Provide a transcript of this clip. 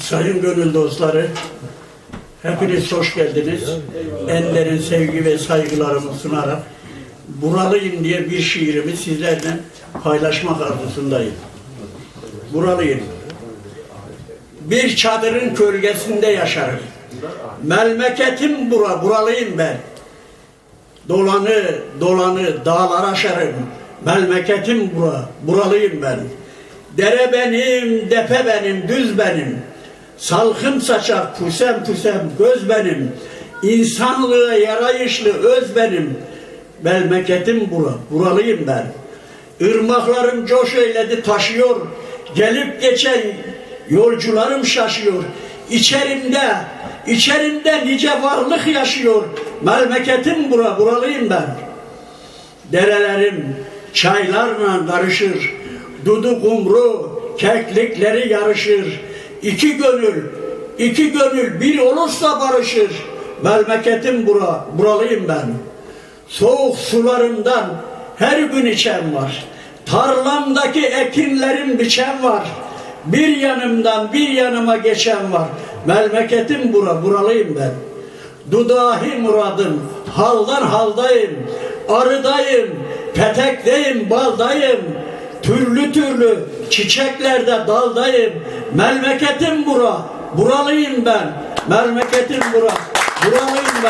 Sayın gönül dostları, hepiniz hoş geldiniz. En derin sevgi ve saygılarımı sunarak Buralıyım diye bir şiirimi sizlerle paylaşmak arzusundayım. Buralıyım. Bir çadırın gölgesinde yaşarım. Memleketim bura, buralıyım ben. Dolanı, dolanı, dağlar aşarım. Memleketim bura, buralıyım ben. Dere benim, depe benim, düz benim. Salkım saçak, pusem pusem, göz benim. İnsanlığa yarayışlı öz benim. Memleketim bura, buralıyım ben. Irmaklarım coş eyledi taşıyor. Gelip geçen yolcularım şaşıyor. İçerimde, içerimde nice varlık yaşıyor. Memleketim bura, buralıyım ben. Derelerim çaylarla karışır. Dudu kumru keklikleri yarışır. İki gönül, iki gönül bir olursa barışır. Memleketim bura, buralıyım ben. Soğuk sularımdan her gün içen var. Tarlamdaki ekinlerim biçen var. Bir yanımdan bir yanıma geçen var. Memleketim bura, buralıyım ben. Dudahi muradım, haldan haldayım, arıdayım, petekteyim, baldayım, türlü türlü çiçeklerde daldayım. Memleketim bura, buralıyım ben. Memleketim bura, buralıyım ben.